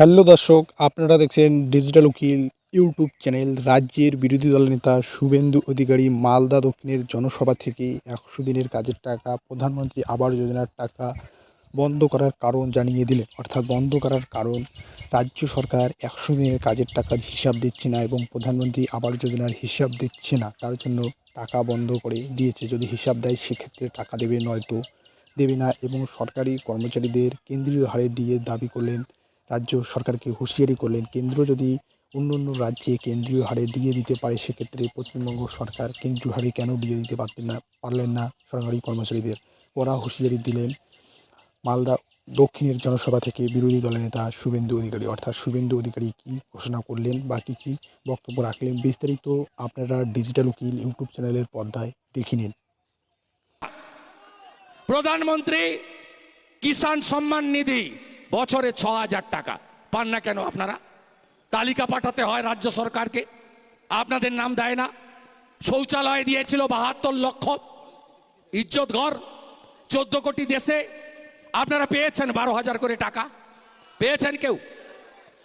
Hello দর্শক, আপনারা দেখছেন ডিজিটাল উকিল ইউটিউব চ্যানেল রাজ্যের বিরোধী দলনেতা শুভেন্দু অধিকারী মালদা দক্ষিণের জনসভা থেকে একশো দিনের কাজের টাকা, প্রধানমন্ত্রী আবাস যোজনার টাকা বন্ধ করার কারণ জানিয়ে দিলেন। অর্থাৎ বন্ধ করার কারণ রাজ্য সরকার একশো দিনের কাজের টাকার হিসাব দিচ্ছে না এবং প্রধানমন্ত্রী আবাস যোজনার হিসাব দিচ্ছে না। তার জন্য টাকা বন্ধ করে দিয়েছে। যদি হিসাব দেয়, সেক্ষেত্রে টাকা দেবে নয়তো দেবে না এবং সরকারি কর্মচারীদের কেন্দ্রীয় হারে ডিএ দাবি করলেন রাজ্য সরকারকে হুঁশিয়ারি করলেন। কেন্দ্র যদি অন্য অন্য রাজ্যে কেন্দ্রীয় হারে দিয়ে দিতে পারে, সেক্ষেত্রে পশ্চিমবঙ্গ সরকার কেন্দ্রীয় হারে কেন দিয়ে দিতে পারতেন না, পারলেন না সরকারি কর্মচারীদের? কড়া হুঁশিয়ারি দিলেন মালদা দক্ষিণের জনসভা থেকে বিরোধী দলের নেতা শুভেন্দু অধিকারী। অর্থাৎ শুভেন্দু অধিকারী কী ঘোষণা করলেন বা কী কী বক্তব্য রাখলেন, বিস্তারিত আপনারা ডিজিটাল উকিল ইউটিউব চ্যানেলের পর্দায় দেখে নিন। প্রধানমন্ত্রী কিষাণ সম্মান নিধি বছরে ছ হাজার টাকা। পান না কেন আপনারা? তালিকা পাঠাতে হয় রাজ্য সরকারকে। আপনাদের নাম দেয় না। শৌচালয় দিয়েছিল বাহাত্তর লক্ষ। ইজ্জত ঘর, চোদ্দ কোটি দেশে। আপনারা পেয়েছেন বারো হাজার করে টাকা। পেয়েছেন কেউ?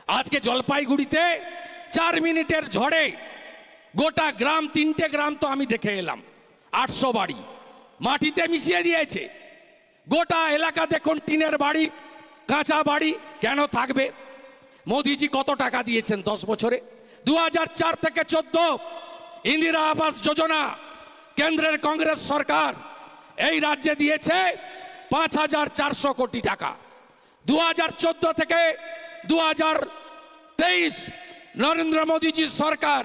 আজকে জলপাইগুড়িতে চার মিনিটের ঝড়ে গোটা গ্রাম, তিনটে গ্রাম তো আমি দেখে এলাম। আটশো বাড়ি। মাটিতে মিশিয়ে দিয়েছে। গোটা এলাকা দেখুন, টিনের বাড়ি কাঁচা বাড়ি কেন থাকবে? মোদিজি কত টাকা দিয়েছেন দশ বছরে? দু থেকে চোদ্দ ইন্দিরা আবাস যোজনা কেন্দ্রের কংগ্রেস সরকার এই রাজ্যে দিয়েছে পাঁচ হাজার চারশো কোটি টাকা। দু হাজার চোদ্দ থেকে দু তেইশ নরেন্দ্র মোদীজির সরকার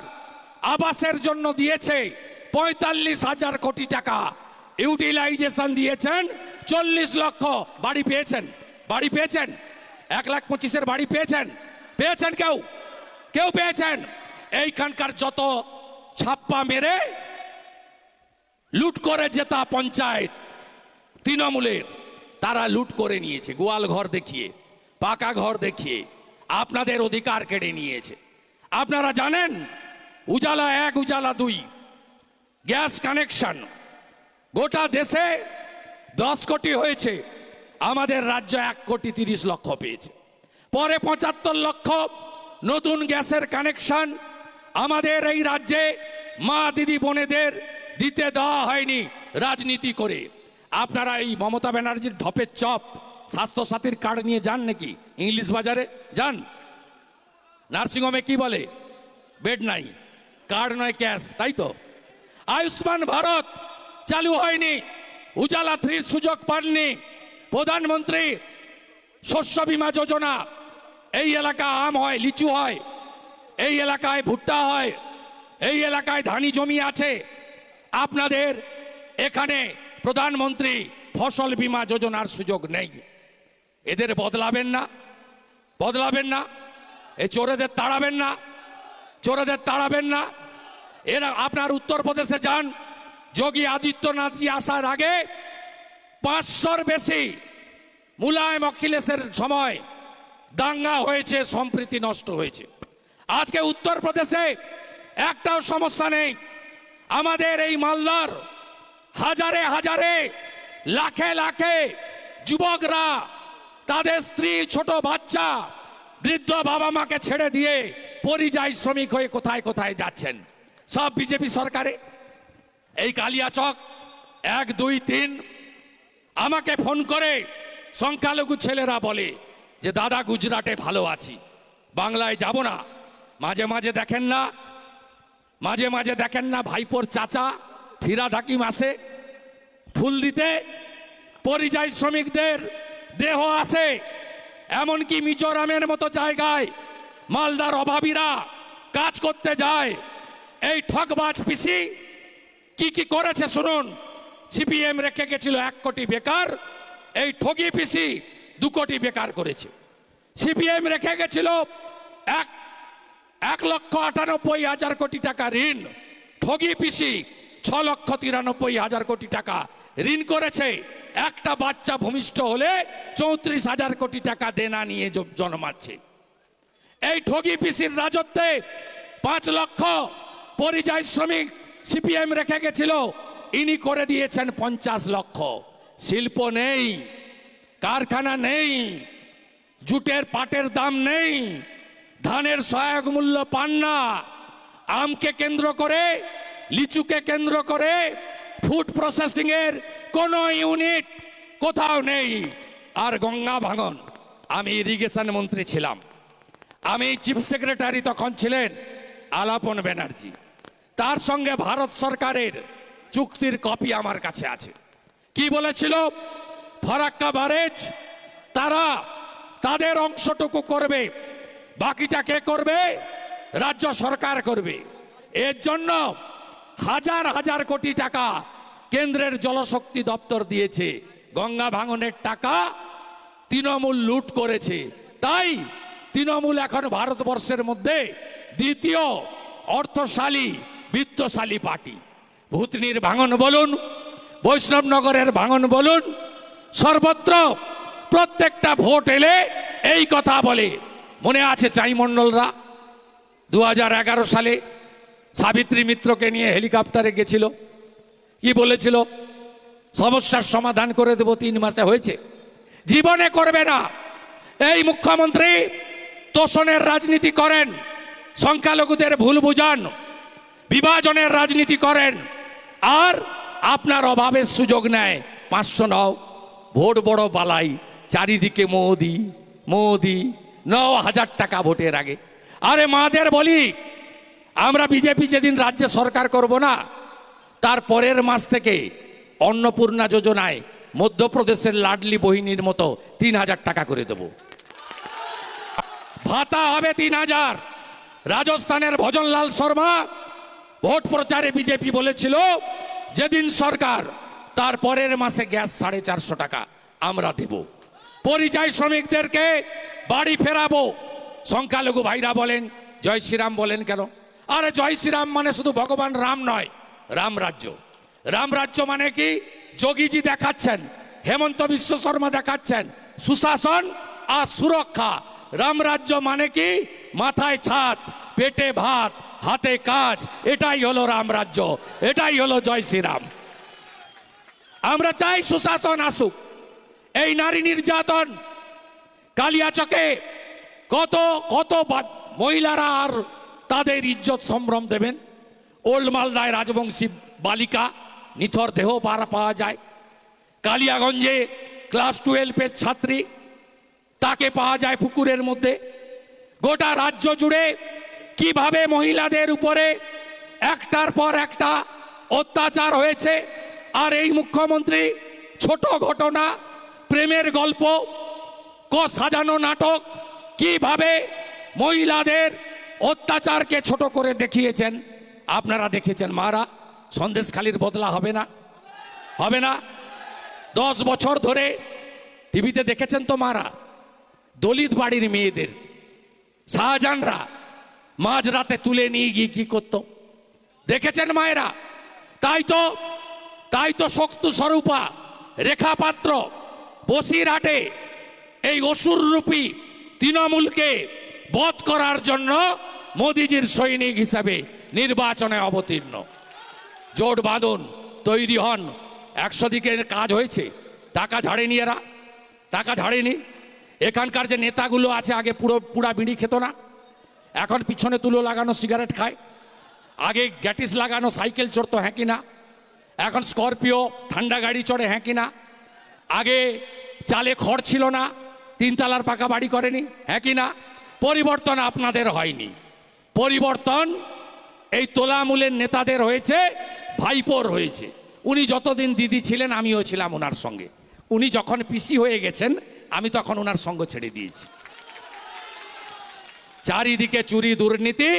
আবাসের জন্য দিয়েছে পঁয়তাল্লিশ হাজার কোটি টাকা। ইউটিলাইজেশন দিয়েছেন, চল্লিশ লক্ষ বাড়ি পেয়েছেন। বাড়ি পেয়েছেন? এক লাখ পঁচিশের বাড়ি পেয়েছেন? পেয়েছেন কেউ? কেউ পেয়েছেন? এইখানকার যত ছাপ্পা মেরে লুট করে জেতা পঞ্চায়েত তৃণমূলের, তারা লুট করে নিয়েছে, গোয়াল ঘর দেখিয়ে, পাকা ঘর দেখিয়ে, আপনাদের অধিকার কেড়ে নিয়েছে। আপনারা জানেন, উজালা এক, উজালা দুই, গ্যাস কানেকশন, গোটা দেশে দশ কোটি হয়েছে। আমাদের রাজ্য এক কোটি তিরিশ লক্ষ পেয়েছে। পরে পঁচাত্তর লক্ষ নতুন গ্যাসের কানেকশন আমাদের এই রাজ্যে মা দিদি বোনেদের দিতে দেওয়া হয়নি রাজনীতি করে। আপনারা এই মমতা ব্যানার্জির ঢপের চপ স্বাস্থ্যসাথীর কার্ড নিয়ে যান নাকি? ইংলিশ বাজারে যান। নার্সিংহোমে কি বলে? বেড নাই, কার্ড নয়, ক্যাশ, তাই তো? আয়ুষ্মান ভারত চালু হয়নি, উজালা থ্রির সুযোগ পাননি প্রধানমন্ত্রী শস্য বীমা যোজনা, এই এলাকা আম হয়, লিচু হয়, এই এলাকায় ভুট্টা হয়, এই এলাকায় ধানি জমি আছে। আপনাদের এখানে প্রধানমন্ত্রী ফসল বীমা যোজনার সুযোগ নেই। এদের বদলাবেন না বদলাবেন না, এ চোরেদের তাড়াবেন না, চোরেদের তাড়াবেন না। এরা আপনার উত্তরপ্রদেশে যান, যোগী আদিত্যনাথজি আসার আগে পাঁচশোর বেশি মুলায়ম অখিলেশের সময় দাঙ্গা হয়েছে, সম্প্রীতি নষ্ট হয়েছে। আজকে উত্তরপ্রদেশে একটাও সমস্যা নেই। আমাদের এই মালদার হাজারে হাজারে, লাখে লাখে যুবকরা, তাদের স্ত্রী, ছোট বাচ্চা, বৃদ্ধ বাবা মাকে ছেড়ে দিয়ে পরিযায়ী শ্রমিক হয়ে কোথায় কোথায় যাচ্ছেন? সব বিজেপি সরকারে। এই কালিয়াচক, এক, দুই, তিন আমাকে ফোন করে সংখ্যালঘু ছেলেরা বলে যে, দাদা, গুজরাটে ভালো আছি, বাংলায় যাব না। মাঝে মাঝে দেখেন না, মাঝে মাঝে দেখেন না ভাইপোর চাচা ফিরা হাকিম আসে ফুল দিতে, পরিযায়ী শ্রমিকদের দেহ আসে এমনকি মিজোরামের মতো জায়গায় মালদার অভাবীরা কাজ করতে যায়। এই ঠকবাজ পিসি কি কি করেছে শুনুন। সিপিএম রেখে গেছিল এক কোটি বেকার। এই ঠগি পিসি দু কোটি বেকার করেছে। সিপিএম রেখে গেছিল এক এক লক্ষ আটানব্বই হাজার কোটি টাকা ঋণ। ঠগি পিসি ছ লক্ষ তিরানব্বই হাজার কোটি টাকা ঋণ করেছে। একটা বাচ্চা ভূমিষ্ঠ হলে চৌত্রিশ হাজার কোটি টাকা দেনা নিয়ে জন্মাচ্ছে এই ঠগি পিসির রাজত্বে পাঁচ লক্ষ পরিযায়ী শ্রমিক সিপিএম রেখে গেছিল ইনি করে দিয়েছেন পঞ্চাশ লক্ষ। শিল্প নেই, কারখানা নেই, জুটের পাটের দাম নেই, ধানের সহায়ক মূল্য পান না। আমকে কেন্দ্র করে, লিচুকে কেন্দ্র করে, ফুড প্রসেসিং এর কোন ইউনিট কোথাও নেই। আর গঙ্গা ভাঙন, আমি ইরিগেশন মন্ত্রী ছিলাম। আমি চিফ সেক্রেটারি তখন ছিলেন আলাপন ব্যানার্জি। তার সঙ্গে ভারত সরকারের চুক্তির কপি আমার কাছে আছে। কি বলেছিল? ফরাক্কা ব্যারেজ তারা তাদের অংশটুকু করবে, বাকিটা কে করবে? রাজ্য সরকার করবে। এর জন্য হাজার হাজার কোটি টাকা কেন্দ্রের জলশক্তি দপ্তর দিয়েছে। গঙ্গা ভাঙনের টাকা তৃণমূল লুট করেছে। তাই তৃণমূল এখন ভারতবর্ষের মধ্যে দ্বিতীয় অর্থশালী, বিত্তশালী পার্টি। ভূতনির ভাঙন বলুন বৈষ্ণবনগরের ভাঙন বলুন, সর্বত্র প্রত্যেকটা ভোট এলে এই কথা বলে। মনে আছে চাই চাইমণ্ডলরা দু সালে সাবিত্রী মিত্রকে নিয়ে হেলিকপ্টারে গেছিল। কি বলেছিল? সমস্যার সমাধান করে দেব তিন মাসে হয়েছে। জীবনে করবে না। এই মুখ্যমন্ত্রী তোষণের রাজনীতি করেন, সংখ্যালঘুদের ভুল বুঝান, বিভাজনের রাজনীতি করেন। আর আপনার সুযোগ নেয়। পাঁচশো নও। ভোট বড় বালাই চারিদিকে মোদি মোদি। ন হাজার টাকা ভোটের আগে। আরে মাদের বলি, আমরা বিজেপি যেদিন রাজ্যে সরকার করব না, তার পরের মাস থেকে অন্নপূর্ণা যোজনায় মধ্যপ্রদেশের লাডলি বহিনীর মতো তিন হাজার টাকা করে দেব। ভাতা হবে তিন হাজার। রাজস্থানের ভজনলাল শর্মা ভোট প্রচারে বিজেপি বলেছিল, যেদিন সরকার, তার পরের মাসে গ্যাস সাড়ে চারশো টাকা, আমরা দেব। পরিযায়ী শ্রমিকদেরকে বাড়ি ফেরাবো। সংখ্যালঘু ভাইরা বলেন, জয় শ্রীরাম বলেন কেন? আরে জয় শ্রীরাম মানে শুধু ভগবান রাম নয়, রাম রাজ্য। রাম রাজ্য মানে কি? যোগীজি দেখাচ্ছেন, হেমন্ত বিশ্ব শর্মা দেখাচ্ছেন, সুশাসন আর সুরক্ষা। রাম রাজ্য মানে কি? মাথায় ছাদ, পেটে ভাত হাতে কাজ, এটাই হলো রাম রাজ্য, এটাই হলো জয় শ্রীরাম। আমরা চাই সুশাসন আসুক। এই নারী নির্যাতন কালিয়াচকে, কত কত মহিলারা আর তাদের ইজ্জত সম্ভ্রম দেবেন? ওল্ড মালদায় রাজবংশী বালিকা, নিথর দেহ পারা পাওয়া যায়। কালিয়াগঞ্জে ক্লাস টুয়েলভের ছাত্রী, তাকে পাওয়া যায় পুকুরের মধ্যে। গোটা রাজ্য জুড়ে কীভাবে মহিলাদের উপরে একটার পর একটা অত্যাচার হয়েছে? আর এই মুখ্যমন্ত্রী, ছোট ঘটনা, প্রেমের গল্প, ক সাজানো নাটক, কীভাবে মহিলাদের অত্যাচারকে ছোট করে দেখিয়েছেন? আপনারা দেখেছেন মারা, সন্দেশখালির বদলা হবে না? হবে না? দশ বছর ধরে টিভিতে দেখেছেন তো মারা? দলিত বাড়ির মেয়েদের, শাহজাহানরা মাঝ রাতে তুলে নিয়ে গিয়ে কি করত? দেখেছেন মায়েরা? তাই তো তাই তো শক্ত স্বরূপা রেখা পাত্র বসিরহাটে এই অসুররূপী তৃণমূলকে বধ করার জন্য মোদিজির সৈনিক হিসাবে নির্বাচনে অবতীর্ণ। জোট বাঁধন, তৈরি হন, একশো দিকের কাজ হয়েছে। টাকা ঝাড়েনি এরা, টাকা ঝাড়েনি। এখানকার যে নেতাগুলো আছে, আগে পুরো, পুরা বিড়ি খেত না। এখন পিছনে তুলো লাগানো সিগারেট খায়। আগে গ্যাটিস লাগানো সাইকেল চড়তো হ্যাঁ কি না? এখন স্করপিও ঠান্ডা গাড়ি চড়ে হ্যাঁ কি না? আগে চালে খড় ছিল না, তিনতলার পাকা বাড়ি করেনি হ্যাঁ কি না? পরিবর্তন আপনাদের হয়নি। পরিবর্তন এই তোলামূলের নেতাদের হয়েছে, ভাইপোর হয়েছে। উনি যতদিন দিদি ছিলেন, আমিও ছিলাম ওনার সঙ্গে। উনি যখন পিসি হয়ে গেছেন, আমি তখন ওনার সঙ্গ ছেড়ে দিয়েছি। চারিদিকে চুরি দুর্নীতি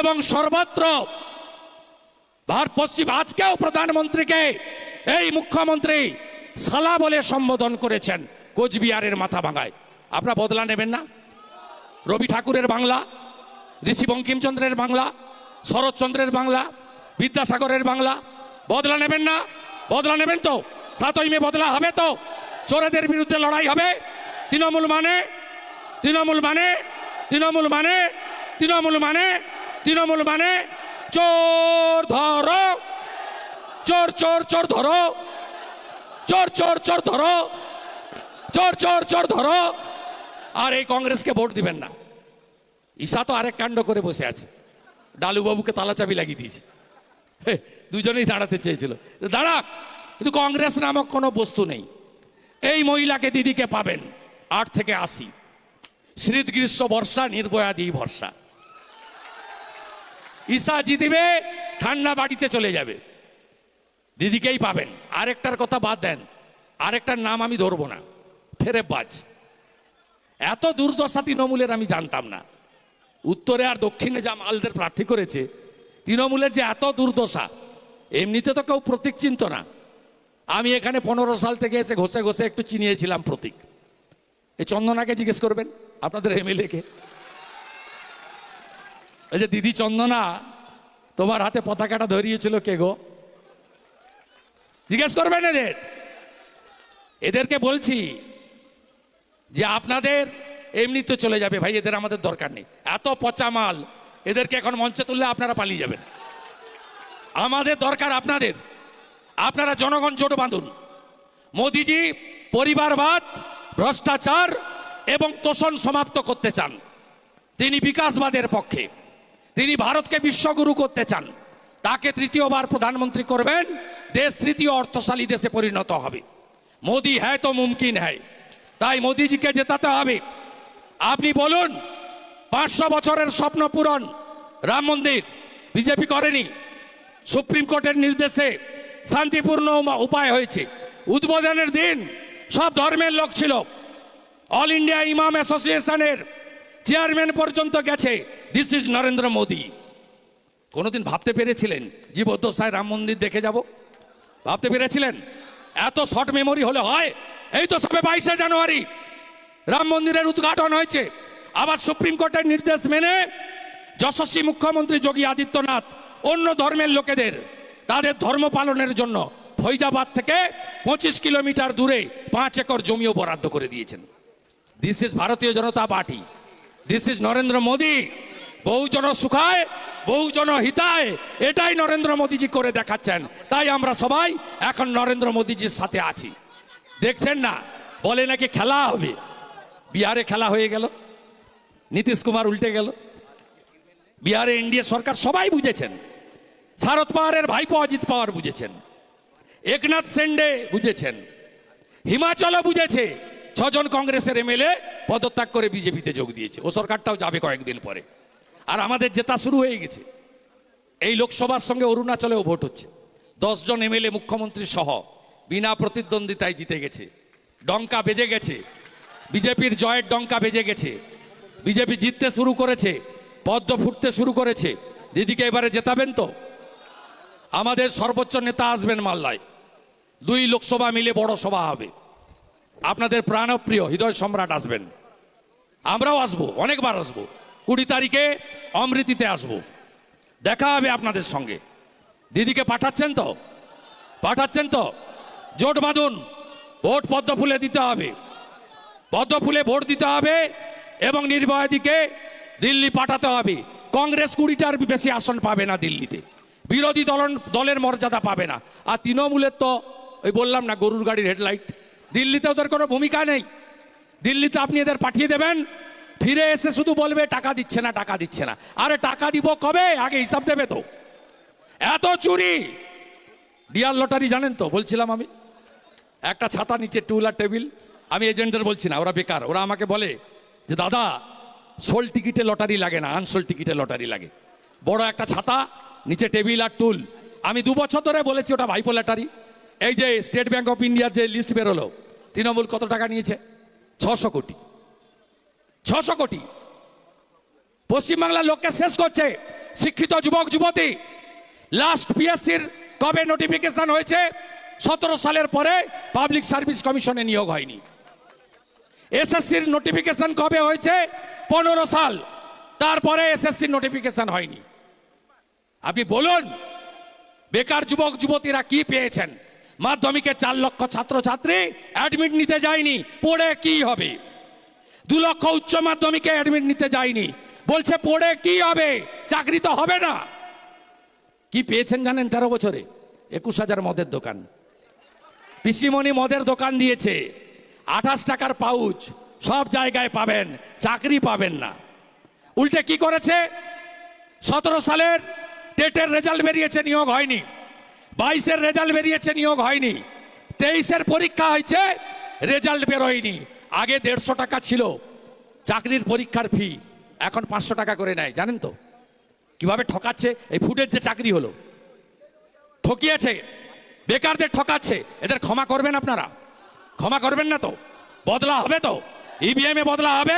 এবং সর্বত্র ভারত পশ্চিম, আজকেও প্রধানমন্ত্রীকে এই মুখ্যমন্ত্রী সালা বলে সম্বোধন করেছেন কোচবিহারের মাথা ভাঙায়। আপনারা বদলা নেবেন না? রবি ঠাকুরের বাংলা, ঋষি বঙ্কিমচন্দ্রের বাংলা, শরৎচন্দ্রের বাংলা, বিদ্যাসাগরের বাংলা, বদলা নেবেন না? বদলা নেবেন তো? সাতই মে বদলা হবে তো? চোরেদের বিরুদ্ধে লড়াই হবে? তৃণমূল মানে? তৃণমূল মানে? তৃণমূল মানে তৃণমূল মানে তৃণমূল মানে চোর ধরো। চোর চোর চোর ধরো। চোর চোর চোর ধরো। চোর চোর চোর ধরো। আর এই কংগ্রেসকে ভোট দিবেন না। ঈশা তো আরেক কাণ্ড করে বসে আছে। ডালুবাবুকে তালাচাবি লাগিয়ে দিয়েছে। দুজনেই দাঁড়াতে চেয়েছিল। দাঁড়াক কিন্তু কংগ্রেস নামক কোনো বস্তু নেই। এই মহিলাকে দিদিকে পাবেন আট থেকে আশি। শীত গ্রীষ্ম বর্ষা নির্ভয়াদি ভরসা। ঈশা জিতিবে, ঠান্ডা বাড়িতে চলে যাবে। দিদিকেই পাবেন। আরেকটার কথা বাদ দেন। আরেকটার নাম আমি ধরবো না। ফেরে বাজ এত দুর্দশা তৃণমূলের আমি জানতাম না। উত্তরে আর দক্ষিণে যা মালদের প্রার্থী করেছে, তৃণমূলের যে এত দুর্দশা, এমনিতে তো কেউ প্রতীক চিনত না। আমি এখানে পনেরো সাল থেকে এসে ঘষে ঘষে একটু চিনিয়েছিলাম প্রতীক। এই চন্দনাকে জিজ্ঞেস করবেন আপনাদের এমএলএ কে এই যে দিদি চন্দনা, তোমার হাতে পতাকাটা ধরিয়েছিল কে গো? জিজ্ঞেস করবেন এদের। এদেরকে বলছি যে আপনাদের এমনিতে চলে যাবে ভাই, এদের আমাদের দরকার নেই। এত পচা মাল, এদেরকে এখন মঞ্চে তুললে আপনারা পালিয়ে যাবেন। আমাদের দরকার আপনাদের। আপনারা জনগণ জোট বাঁধুন। মোদিজি, পরিবারবাদ ভ্রষ্টাচার এবং তোষণ সমাপ্ত করতে চান। তিনি বিকাশবাদের পক্ষে। তিনি ভারতকে বিশ্বগুরু করতে চান। তাকে তৃতীয়বার প্রধানমন্ত্রী করবেন। দেশ তৃতীয় অর্থশালী দেশে পরিণত হবে। মোদি হ্যায় তো মুমকিন হ্যায়। তাই মোদিজিকে জেতাতে হবে। আপনি বলুন, পাঁচশো বছরের স্বপ্ন পূরণ রাম মন্দির বিজেপি করেনি। সুপ্রিম কোর্টের নির্দেশে শান্তিপূর্ণ উপায় হয়েছে। উদ্বোধনের দিন সব ধর্মের লোক ছিল। অল ইন্ডিয়া ইমাম অ্যাসোসিয়েশনের চেয়ারম্যান পর্যন্ত গেছে। দিস ইজ নরেন্দ্র মোদী কোনোদিন ভাবতে পেরেছিলেন জীবদ্দশায় রাম মন্দির দেখে যাব? ভাবতে পেরেছিলেন? এত শর্ট মেমোরি হলে হয়? এই তো সবে বাইশে জানুয়ারি। রাম মন্দিরের উদ্ঘাটন হয়েছে। আবার সুপ্রিম কোর্টের নির্দেশ মেনে যশস্বী মুখ্যমন্ত্রী যোগী আদিত্যনাথ অন্য ধর্মের লোকেদের, তাদের ধর্ম পালনের জন্য ফৈজাবাদ থেকে পঁচিশ কিলোমিটার দূরে পাঁচ একর জমিও বরাদ্দ করে দিয়েছেন। This is Bharatiya Janata party. This is Narendra Modi. বহুজন সুখায়, বহুজন হিতায়, এটাই নরেন্দ্র মোদীজি করে দেখাচ্ছেন। তাই আমরা সবাই এখন নরেন্দ্র মোদীজির সাথে আছি। দেখছেন না? বলে নাকি খেলা হবে। বিহারে খেলা হয়ে গেল। নীতিশ কুমার উল্টে গেল। বিহারে এনডিএ সরকার সবাই বুঝেছেন। শারদ পাওয়ারের ভাইপো অজিত পাওয়ার বুঝেছেন। একনাথ সেন্ডে বুঝেছেন। হিমাচলও বুঝেছে। ছজন কংগ্রেসের এমএলএ পদত্যাগ করে বিজেপিতে যোগ দিয়েছে। ও সরকারটাও যাবে কয়েকদিন পরে। আর আমাদের জেতা শুরু হয়ে গেছে। এই লোকসভার সঙ্গে অরুণাচলেও ভোট হচ্ছে। দশজন এমএলএ মুখ্যমন্ত্রী সহ বিনা প্রতিদ্বন্দ্বিতায় জিতে গেছে। ডঙ্কা বেজে গেছে। বিজেপির জয়ের ডঙ্কা বেজে গেছে। বিজেপি জিততে শুরু করেছে। পদ্ম ফুটতে শুরু করেছে। দিদিকে এবারে জেতাবেন তো? আমাদের সর্বোচ্চ নেতা আসবেন মাল্লায় দুই লোকসভা মিলে বড় সভা হবে। আপনাদের প্রাণপ্রিয় হৃদয় সম্রাট আসবেন। আমরাও আসব, অনেকবার আসব। কুড়ি তারিখে অমৃতিতে আসব। দেখা হবে আপনাদের সঙ্গে। দিদিকে পাঠাচ্ছেন তো? পাঠাচ্ছেন তো? জোট বাঁধুন। ভোট পদ্ম ফুলে দিতে হবে। পদ্ম ফুলে ভোট দিতে হবে এবং নির্ভয়াদিকে দিল্লি পাঠাতে হবে। কংগ্রেস কুড়িটার বেশি আসন পাবে না দিল্লিতে। বিরোধী দল দলের মর্যাদা পাবে না। আর তৃণমূলের তো ওই বললাম না, গরুর গাড়ির হেডলাইট। দিল্লিতে ওদের কোনো ভূমিকা নেই। দিল্লিতে আপনি এদের পাঠিয়ে দেবেন। ফিরে এসে শুধু বলবে, টাকা দিচ্ছে না, টাকা দিচ্ছে না। আরে, টাকা দিব কবে? আগে হিসাব দেবে তো। এত চুরি! ডিয়ার লটারি জানেন তো? বলছিলাম আমি। একটা ছাতা নিচে টুল আর টেবিল আমি এজেন্টদের বলছি না, ওরা বেকার। ওরা আমাকে বলে যে, দাদা, সোল টিকিটে লটারি লাগে না, আনসোল টিকিটে লটারি লাগে। বড় একটা ছাতা, নিচে টেবিল আর টুল আমি দু বছর ধরে বলেছি, ওটা ভাইপো লটারি এই যে স্টেট ব্যাংক অফ ইন্ডিয়ার যে লিস্ট বেরোলো, তৃণমূল কত টাকা নিয়েছে? ছশো কোটি। ছশো কোটি। পশ্চিমবাংলার লোককে শেষ করছে শিক্ষিত যুবক, যুবতী। লাস্ট পিএসসির কবে নোটিফিকেশন হয়েছে? সতেরো সালের পরে পাবলিক সার্ভিস কমিশনে নিয়োগ হয়নি। এসএসসির নোটিফিকেশন কবে হয়েছে? পনেরো সাল। তারপরে এসএসসির নোটিফিকেশন হয়নি। আপনি বলুন, বেকার যুবক, যুবতীরা কি পেয়েছেন? মাধ্যমিকে চার লক্ষ ছাত্রছাত্রী অ্যাডমিট নিতে যায়নি। পড়ে কি হবে? দু লক্ষ উচ্চ মাধ্যমিকে অ্যাডমিট নিতে যায়নি। বলছে, পড়ে কি হবে? চাকরি তো হবে না। কি পেয়েছেন জানেন তেরো বছরে? একুশ হাজার মদের দোকান। পিসিমণি মদের দোকান দিয়েছে। আঠাশ টাকার পাউচ। সব জায়গায় পাবেন, চাকরি পাবেন না। উল্টে কি করেছে? সতেরো সালের টেটের রেজাল্ট বেরিয়েছে, নিয়োগ হয়নি। বাইশের রেজাল্ট বেরিয়েছে, নিয়োগ হয়নি। তেইশের পরীক্ষা হয়েছে, রেজাল্ট বেরোয়নি। আগে দেড়শো টাকা ছিল, চাকরির পরীক্ষার ফি। এখন পাঁচশো টাকা করে নেয়, জানেন তো? কীভাবে ঠকাচ্ছে? এই ফুটের যে চাকরি হলো। ঠকিয়েছে, বেকারদের ঠকাচ্ছে। এদের ক্ষমা করবেন আপনারা? ক্ষমা করবেন না তো? বদলা হবে তো? ইভিএমে বদলা হবে?